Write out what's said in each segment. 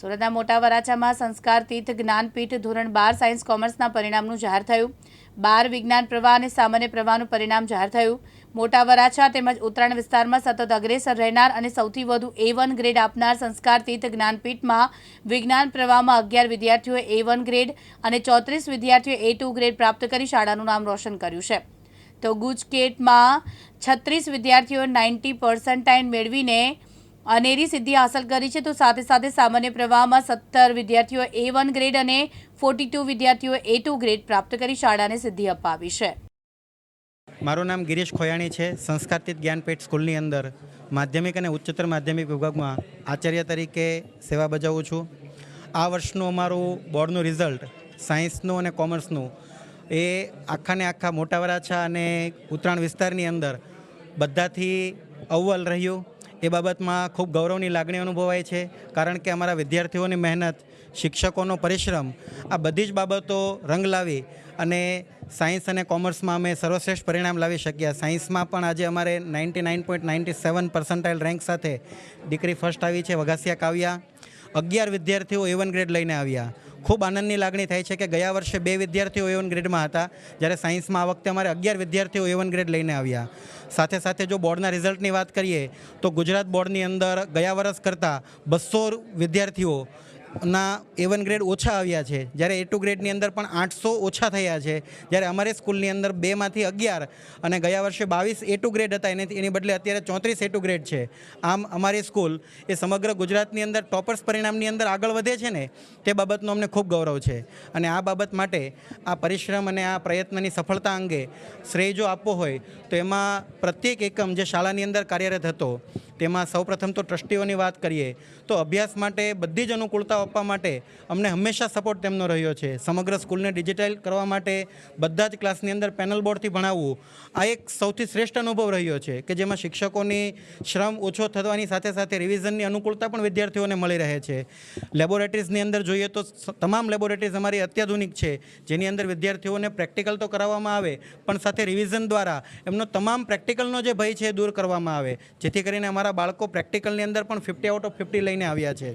સુરતના મોટા વરાછામાં સંસ્કાર, તીર્થ, જ્ઞાનપીઠ, ધોરણ બાર, સાયન્સ, કોમર્સના પરિણામનું જાહેર થયું. બાર વિજ્ઞાન પ્રવાહ અને સામાન્ય પ્રવાહનું પરિણામ જાહેર થયું. મોટા વરાછા તેમજ ઉત્તરાયણ વિસ્તારમાં સતત અગ્રેસર રહેનાર અને સૌથી વધુ એ વન ગ્રેડ આપનાર સંસ્કાર, તીર્થ, જ્ઞાનપીઠમાં વિજ્ઞાન પ્રવાહમાં અગિયાર વિદ્યાર્થીઓએ એ વન ગ્રેડ અને ચોત્રીસ વિદ્યાર્થીઓએ એ ટુ ગ્રેડ પ્રાપ્ત કરી શાળાનું નામ રોશન કર્યું છે. તો ગુજકેટમાં છત્રીસ વિદ્યાર્થીઓ નાઇન્ટી પર્સન્ટાઇન મેળવીને અનેરી સિદ્ધિ હાંસલ કરી છે. તો સાથે સાથે સામાન્ય પ્રવાહમાં સત્તર વિદ્યાર્થીઓ એ વન ગ્રેડ અને ફોર્ટી ટુ વિદ્યાર્થીઓ એ ટુ ગ્રેડ પ્રાપ્ત કરી શાળાને સિદ્ધિ અપાવી છે. મારું નામ ગિરીશ ખોયાણી છે. સંસ્કારતીત જ્ઞાનપીઠ સ્કૂલની અંદર માધ્યમિક અને ઉચ્ચતર માધ્યમિક વિભાગમાં આચાર્ય તરીકે સેવા બજાવું છું. આ વર્ષનું અમારું બોર્ડનું રિઝલ્ટ સાયન્સનું અને કોમર્સનું એ આખાને આખા મોટા વરાછા અને ઉત્તરાયણ વિસ્તારની અંદર બધાથી અવ્વલ રહ્યું. એ બાબતમાં ખૂબ ગૌરવની લાગણી અનુભવાય છે, કારણ કે અમારા વિદ્યાર્થીઓની મહેનત, શિક્ષકોનો પરિશ્રમ, આ બધી જ બાબતો રંગ લાવી અને સાયન્સ અને કોમર્સમાં અમે સર્વશ્રેષ્ઠ પરિણામ લાવી શક્યા. સાયન્સમાં પણ આજે અમારે ninety nine point ninety seven percentile rank સાથે દીકરી ફર્સ્ટ આવી છે, વઘાસિયા કાવ્યા. અગિયાર વિદ્યાર્થીઓ એવન વન ગ્રેડ લઈને આવ્યા. ખૂબ આનંદની લાગણી થાય છે કે ગયા વર્ષે બે વિદ્યાર્થીઓ એવન ગ્રેડમાં હતા. જ્યારે સાયન્સમાં આ વખતે અમારે અગિયાર વિદ્યાર્થીઓ એવન ગ્રેડ લઈને આવ્યા. સાથે સાથે જો બોર્ડના રિઝલ્ટની વાત કરીએ, તો ગુજરાત બોર્ડની અંદર ગયા વર્ષ કરતાં બસો વિદ્યાર્થીઓ ના એ વન ગ્રેડ ઓછા આવ્યા છે. જ્યારે એ ટુ ગ્રેડની અંદર પણ આઠસો ઓછા થયા છે. જ્યારે અમારી સ્કૂલની અંદર બેમાંથી અગિયાર અને ગયા વર્ષે બાવીસ એ ટુ ગ્રેડ હતા. એને એની બદલે અત્યારે ચોત્રીસ એ ટુ ગ્રેડ છે. આમ અમારી સ્કૂલ એ સમગ્ર ગુજરાતની અંદર ટોપર્સ પરિણામની અંદર આગળ વધે છે ને, તે બાબતનો અમને ખૂબ ગૌરવ છે. અને આ બાબત માટે આ પરિશ્રમ અને આ પ્રયત્નની સફળતા અંગે શ્રેય જો આપવો હોય, તો એમાં પ્રત્યેક એકમ જે શાળાની અંદર કાર્યરત હતો તેમાં સૌપ્રથમ તો ટ્રસ્ટીઓની વાત કરીએ, તો અભ્યાસ માટે બધી જ અનુકૂળતાઓ આપવા માટે અમને હંમેશા સપોર્ટ તેમનો રહ્યો છે. સમગ્ર સ્કૂલને ડિજિટલ કરવા માટે બધા જ ક્લાસની અંદર પેનલ બોર્ડથી ભણાવવું, આ એક સૌથી શ્રેષ્ઠ અનુભવ રહ્યો છે કે જેમાં શિક્ષકોની શ્રમ ઓછો થવાની સાથે સાથે રિવિઝનની અનુકૂળતા પણ વિદ્યાર્થીઓને મળી રહે છે. લેબોરેટરીઝની અંદર જોઈએ તો તમામ લેબોરેટરીઝ અમારી અત્યાધુનિક છે, જેની અંદર વિદ્યાર્થીઓને પ્રેક્ટિકલ તો કરાવવામાં આવે, પણ સાથે રિવિઝન દ્વારા એમનો તમામ પ્રેક્ટિકલનો જે ભય છે એ દૂર કરવામાં આવે, જેથી કરીને અમારા બાળકો પ્રેક્ટિકલની અંદર પણ ફિફ્ટી આઉટ ઓફ ફિફ્ટી લઈને આવ્યા છે.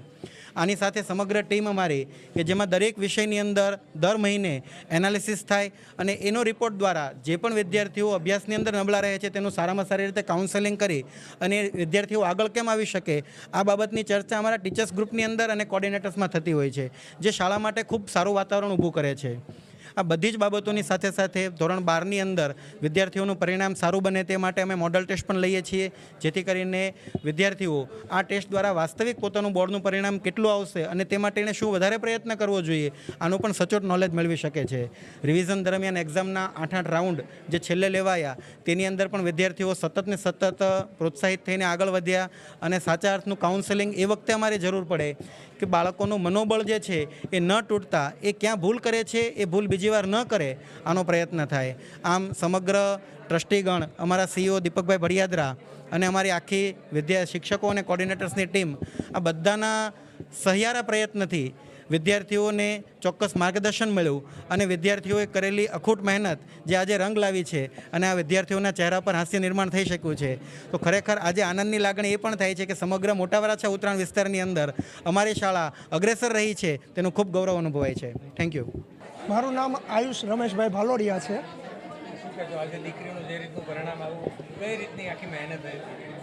આની સાથે સમગ્ર ટીમ અમારી કે જેમાં દરેક વિષયની અંદર દર મહિને એનાલિસિસ થાય અને એનો રિપોર્ટ દ્વારા જે પણ વિદ્યાર્થીઓ અભ્યાસની અંદર નબળા રહે છે તેનું સારામાં સારી રીતે કાઉન્સેલિંગ કરી અને વિદ્યાર્થીઓ આગળ કેમ આવી શકે, આ બાબતની ચર્ચા અમારા ટીચર્સ ગ્રુપની અંદર અને કોર્ડિનેટર્સમાં થતી હોય છે, જે શાળા માટે ખૂબ સારું વાતાવરણ ઊભું કરે છે. આ બધી જ બાબતોની સાથે સાથે ધોરણ બારની અંદર વિદ્યાર્થીઓનું પરિણામ સારું બને તે માટે અમે મોડલ ટેસ્ટ પણ લઈએ છીએ, જેથી કરીને વિદ્યાર્થીઓ આ ટેસ્ટ દ્વારા વાસ્તવિક પોતાનું બોર્ડનું પરિણામ કેટલું આવશે અને તે માટે એણે શું વધારે પ્રયત્ન કરવો જોઈએ, આનું પણ સચોટ નોલેજ મેળવી શકે છે. રિવિઝન દરમિયાન એક્ઝામના આઠ આઠ રાઉન્ડ જે છેલ્લે લેવાયા, તેની અંદર પણ વિદ્યાર્થીઓ સતત ને સતત પ્રોત્સાહિત થઈને આગળ વધ્યા અને સાચા અર્થનું કાઉન્સેલિંગ એ વખતે અમારે જરૂર પડે. કે બાળકોનું મનોબળ જે છે એ ન તૂટતા, એ ક્યાં ભૂલ કરે છે, એ ભૂલ બીજી વાર ન કરે, આનો પ્રયત્ન થાય. આમ સમગ્ર ટ્રસ્ટીગણ, અમારા સીઈઓ દીપકભાઈ ભડિયાદરા અને અમારી આખી વિદ્યા શિક્ષકો અને કોર્ડિનેટર્સની ટીમ આ બધાના સહિયારા પ્રયત્નથી વિદ્યાર્થીઓને ચોક્કસ માર્ગદર્શન મળ્યું અને વિદ્યાર્થીઓએ કરેલી અખૂટ મહેનત જે આજે રંગ લાવી છે અને આ વિદ્યાર્થીઓના ચહેરા પર હાસ્ય નિર્માણ થઈ શક્યું છે. તો ખરેખર આજે આનંદની લાગણી એ પણ થાય છે કે સમગ્ર મોટા વરાછા ઉત્તરાયણ વિસ્તારની અંદર અમારી શાળા અગ્રેસર રહી છે તેનું ખૂબ ગૌરવ અનુભવાય છે. થેન્ક યુ મારું નામ આયુષ રમેશભાઈ ભાલોડિયા છે.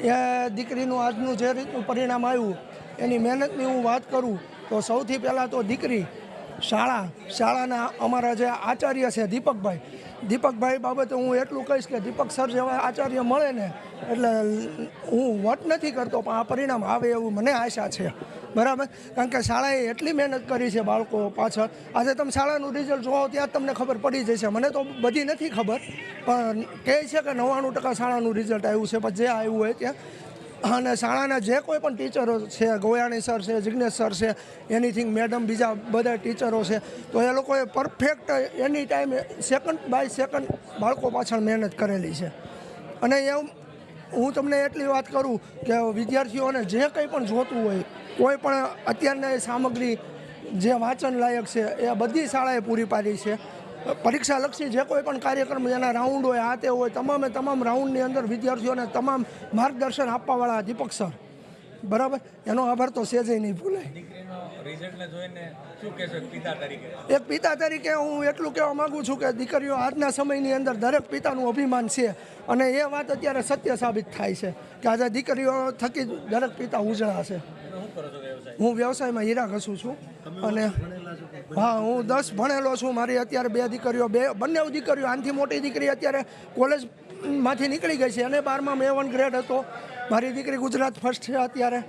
એ દીકરીનું આજનું જે રીતનું પરિણામ આવ્યું, એની મહેનતની હું વાત કરું તો સૌથી પહેલાં તો દીકરી શાળા, શાળાના અમારા જે આચાર્ય છે દીપકભાઈ. દીપકભાઈ બાબતે હું એટલું કહીશ કે દીપક સર જેવા આચાર્ય મળે ને, એટલે હું વટ નથી કરતો, પણ આ પરિણામ આવે એવું મને આશા છે. બરાબર? કારણ કે શાળાએ એટલી મહેનત કરી છે બાળકો પાછળ. આજે તમે શાળાનું રિઝલ્ટ જોવો ત્યાં તમને ખબર પડી જશે. મને તો બધી નથી ખબર, પણ કહે છે કે નવ્વાણું ટકા શાળાનું રિઝલ્ટ આવ્યું છે, પણ જે આવ્યું હોય ત્યાં અને શાળાના જે કોઈ પણ ટીચરો છે, ગોયાણી સર છે જિજ્ઞેશ સર છે એનીથિંગ મેડમ બીજા બધા ટીચરો છે, તો એ લોકોએ પરફેક્ટ એની ટાઈમે સેકન્ડ બાય સેકન્ડ બાળકો પાછળ મહેનત કરેલી છે. અને એમ હું તમને એટલી વાત કરું કે વિદ્યાર્થીઓને જે કંઈ પણ જોતું હોય, કોઈ પણ અત્યારના એ સામગ્રી જે વાંચન લાયક છે, એ બધી શાળાએ પૂરી પાડી છે. પરીક્ષાલક્ષી જે કોઈ પણ કાર્યક્રમ એના રાઉન્ડ હોય, આ તે હોય, તમામે તમામ રાઉન્ડની અંદર વિદ્યાર્થીઓને તમામ માર્ગદર્શન આપવાવાળા દીપક સર બરાબર? એનો આભાર તો સેજે નહીં ભૂલાય. દીકરીનો રિઝલ્ટને જોઈને શું કહેશો એક પિતા તરીકે? એક પિતા તરીકે હું એટલું કહેવા માગું છું કે દીકરીઓ આજના સમયની અંદર દરેક પિતાનું અભિમાન છે અને એ વાત અત્યારે સત્ય સાબિત થાય છે કે આજે દીકરીઓ થકી દરેક પિતા ઉજળા છે. શું કરો છો વ્યવસાય હું વ્યવસાયમાં હીરા ઘસું છું અને હા હું દસ ભણેલો છું. મારી અત્યારે બે દીકરીઓ બે બંને દીકરીઓ. આનથી મોટી દીકરી અત્યારે કોલેજમાંથી નીકળી ગઈ છે. અને બારમાં મેં વન ગ્રેડ હતો. મારી દીકરી ગુજરાત ફર્સ્ટ છે અત્યારે.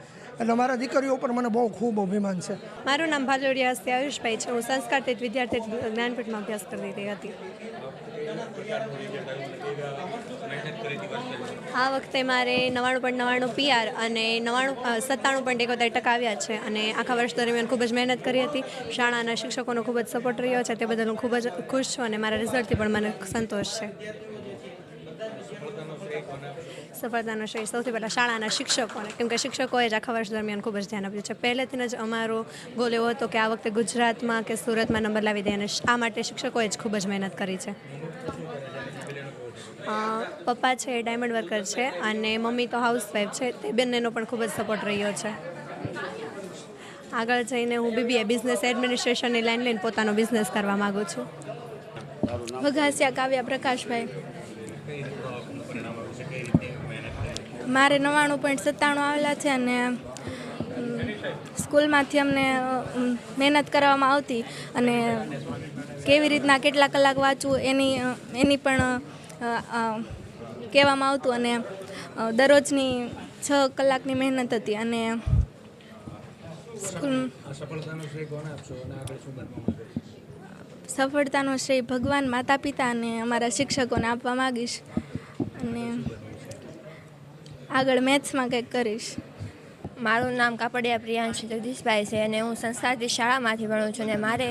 એટલે મારા દીકરીઓ પર મને બહુ ખૂબ અભિમાન છે. મારું નામ ભાલોડિયા હસ્તી આયુષભાઈ છે. હું સંસ્કાર સંસ્કારતીત વિદ્યાર્થી જ્ઞાનપીઠમાં અભ્યાસ કરી રહી હતી. આ વખતે મારે નવ્વાણું પણ નવ્વાણું પીઆર અને નવ્વાણું સત્તાણું પણ એકોતેર ટકા આવ્યા છે અને આખા વર્ષ દરમિયાન ખૂબ જ મહેનત કરી હતી. શાળાના શિક્ષકોનો ખૂબ જ સપોર્ટ રહ્યો છે. તે બદલ હું ખૂબ જ ખુશ છું અને મારા રિઝલ્ટથી પણ મને સંતોષ છે. સફળતાનો શ્રેય સૌથી પહેલાં શાળાના શિક્ષકોને કેમ કે શિક્ષકોએ જ આખા વર્ષ દરમિયાન ખૂબ જ ધ્યાન આપ્યું છે. પહેલેથી જ અમારો ગોલ એવો હતો કે આ વખતે ગુજરાતમાં કે સુરતમાં નંબર લાવી દે અને આ માટે શિક્ષકોએ જ ખૂબ જ મહેનત કરી છે. પપ્પા છે એ ડાયમંડ વર્કર છે અને મમ્મી તો હાઉસવાઈફ છે. તે બંનેનો પણ ખૂબ જ સપોર્ટ રહ્યો છે. આગળ જઈને હું બીબીએ બિઝનેસ એડમિનિસ્ટ્રેશનની લાઈન લઈને પોતાનો બિઝનેસ કરવા માગું છું. વઘાસિયા કાવ્યા પ્રકાશભાઈ. મારે નવ્વાણું પોઈન્ટ સત્તાણું આવેલા છે અને સ્કૂલમાંથી અમને મહેનત કરવામાં આવતી અને કેવી રીતના કેટલા કલાક વાંચવું એની એની પણ કહેવામાં આવતું અને દરરોજની છ કલાકની મહેનત હતી અને સફળતાનો શ્રેય ભગવાન માતા પિતા અને અમારા શિક્ષકોને આપવા માગીશ. અને આગળ મેથ્સમાં કંઈક કરીશ. મારું નામ કાપડિયા પ્રિયાંશી જગદીશભાઈ છે અને હું સંસ્થાથી શાળામાંથી ભણું છું અને મારે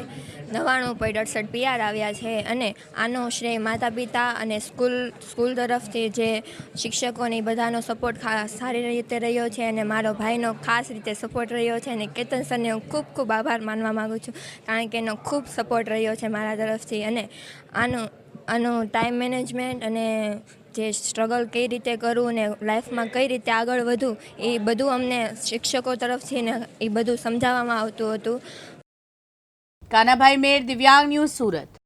નવ્વાણું પોઈન્ટ અડસઠ પીઆર આવ્યા છે અને આનો શ્રેય માતા પિતા અને સ્કૂલ સ્કૂલ તરફથી જે શિક્ષકોને બધાનો સપોર્ટ સારી રીતે રહ્યો છે અને મારો ભાઈનો ખાસ રીતે સપોર્ટ રહ્યો છે અને કેતન સરને હું ખૂબ ખૂબ આભાર માનવા માગું છું કારણ કે એનો ખૂબ સપોર્ટ રહ્યો છે મારા તરફથી અને આનું આનું ટાઈમ મેનેજમેન્ટ અને જે સ્ટ્રગલ કઈ રીતે કરવું ને લાઈફમાં કઈ રીતે આગળ વધવું એ બધું અમને શિક્ષકો તરફથી ને એ બધું સમજાવવામાં આવતું હતું. કાનાભાઈ મેર, દિવ્યાંગ ન્યૂઝ સુરત.